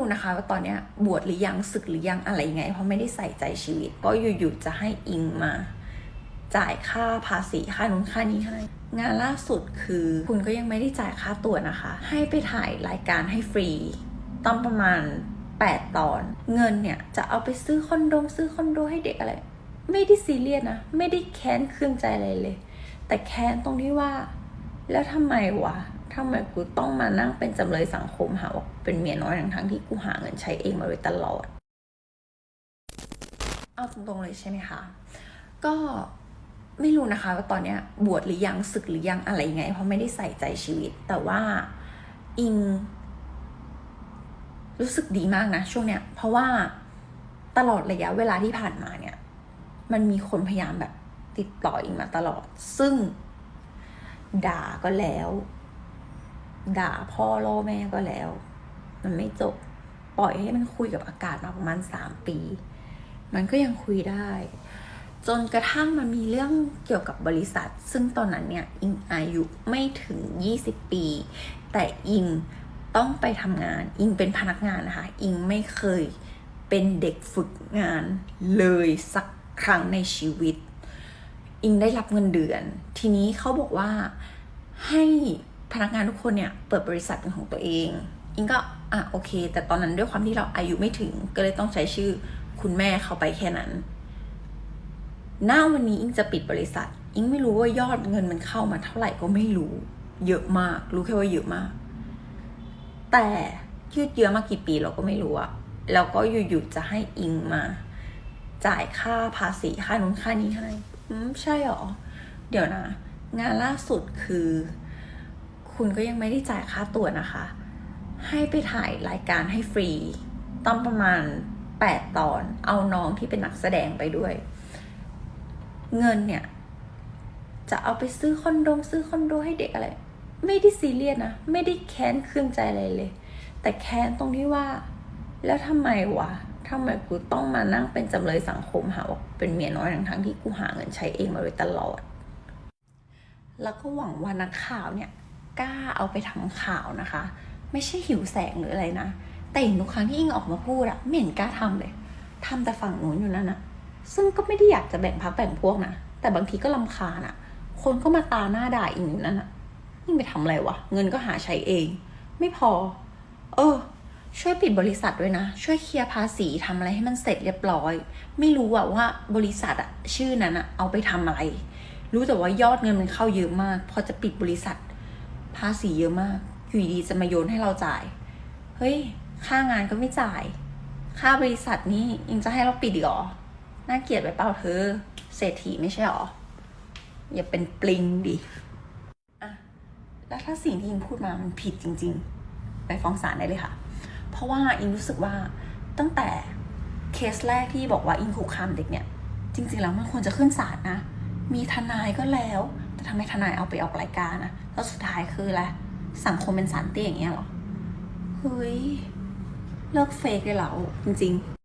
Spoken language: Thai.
รู้นะคะว่าตอนเนี้ยบวชหรือยังศึกหรือยังอะไรยังไง เพราะไม่ได้ใส่ใจชีวิต ก็อยู่ๆจะให้อิงมา จ่ายค่าภาษีค่านู้นค่านี้ให้ งานล่าสุดคือคุณก็ยังไม่ได้จ่ายค่าตัวนะคะ ให้ไปถ่ายรายการให้ฟรีต้องประมาณ 8 ตอน เงินเนี่ยจะเอาไปซื้อคอนโดซื้อคอนโดให้เด็กอะไร ไม่ได้ซีเรียสนะ ไม่ได้แค้นเครื่องใจอะไรเลย แต่แค้นตรงที่ว่า แล้วทำไมวะ ทำไมกูต้องมานั่งเป็นจำเลยสังคมหาว่าเป็นเมียน้อยทั้งๆที่กูหาเงินใช้เองมาโดยตลอด เอาตรงๆเลยใช่ไหมคะ ก็ไม่รู้นะคะว่าตอนเนี้ยบวชหรือยังศึกหรือยังอะไรยังไง เพราะไม่ได้ใส่ใจชีวิต แต่ว่าอิง รู้สึกดีมากนะช่วงเนี้ย เพราะว่าตลอดระยะเวลาที่ผ่านมาเนี่ย มันมีคนพยายามแบบติดต่ออิงมาตลอด ซึ่งด่าก็แล้ว ด่าพ่อล่อแม่ก็แล้ว มันไม่จบ ปล่อยให้มันคุยกับอากาศมาประมาณสามปี มันก็ยังคุยได้ จนกระทั่งมันมีเรื่องเกี่ยวกับบริษัท ซึ่งตอนนั้นเนี่ย อิงอายุไม่ถึง 20 ปี แต่อิงต้องไปทำงาน อิงเป็นพนักงานนะคะ อิงไม่เคยเป็นเด็กฝึกงานเลยสักครั้งในชีวิต อิงได้รับเงินเดือน ทีนี้เขาบอกว่าให้ พนักงานทุกคนเนี่ยเปิดบริษัทเป็นของตัวเอง อิงก็อะโอเค แต่ตอนนั้นด้วยความที่เราอายุไม่ถึง ก็เลยต้องใช้ชื่อคุณแม่เขาไปแค่นั้น หน้าวันนี้อิงจะปิดบริษัท อิงไม่รู้ว่ายอดเงินมันเข้ามาเท่าไหร่ก็ไม่รู้ เยอะมาก รู้แค่ว่าเยอะมาก แต่ยืดเยื้อมากี่ปีเราก็ไม่รู้อะแล้วก็อยู่ๆจะให้อิงมา จ่ายค่าภาษีค่านู้นค่านี้ให้ อืมใช่หรอ เดี๋ยวนะ งานล่าสุดคือ คุณก็ยังไม่ได้จ่ายค่าตัวนะคะ ให้ไปถ่ายรายการให้ฟรีต้องประมาณ 8 ตอน เอาน้องที่เป็นนักแสดงไปด้วย เงินเนี่ย จะเอาไปซื้อคอนโดซื้อคอนโดให้เด็กอะไร ไม่ได้ซีเรียสนะ ไม่ได้แค้นเครื่องใจอะไรเลย แต่แค้นตรงที่ว่า แล้วทำไมวะทำไมกูต้องมานั่งเป็นจำเลยสังคมหาว่าเป็นเมียน้อยทั้งๆที่กูหาเงินใช้เองมาโดยตลอด แล้วก็หวังว่านักข่าวเนี่ย กล้าเอาไปทำข่าวนะคะ ไม่ใช่หิวแสงหรืออะไรนะ แต่เห็นทุกครั้งที่อิงออกมาพูดอะไม่เห็นกล้าทำเลยทำแต่ฝั่งนู้นอยู่นั่นนะซึ่งก็ไม่ได้อยากจะแบ่งพักแบ่งพวกนะแต่บางทีก็ลำคาญอะคนก็มาตาหน้าด่าอิงอยู่นั่นอะยิ่งไปทำอะไรวะเงินก็หาใช้เอง ไม่พอ เออช่วยปิดบริษัทด้วยนะ ช่วยเคลียร์ภาษีทำอะไรให้มันเสร็จเรียบร้อย ไม่รู้อะว่าบริษัทอะชื่อนั้นอะเอาไปทำอะไร รู้แต่ว่ายอดเงินมันเข้าเยอะมาก พอจะปิดบริษัท ภาษีเยอะมาก อยู่ดีจะมาโยนให้เราจ่าย เฮ้ย ค่างานก็ไม่จ่าย ค่าบริษัทนี่ยังจะให้เราปิดอีกหรอ น่าเกลียดไปเปล่าเธอ เศรษฐีไม่ใช่หรอ อย่าเป็นปลิงดิอะแล้วถ้าสิ่งที่อิงพูดมามันผิดจริง ๆ ไปฟ้องศาลได้เลยค่ะ เพราะว่าอิงรู้สึกว่าตั้งแต่เคสแรกที่บอกว่าอิงคุกคามเด็กเนี่ย จริง ๆ แล้วมันควรจะขึ้นศาลนะ มีทนายก็แล้ว แต่ทำไมทนายเอาไปออกรายการนะแล้วสุดท้ายคืออะไรสังคมเป็นสารเตี้ยอย่างเงี้ยเหรอ เฮ้ย เลิกเฟกเลยเหรอจริงๆ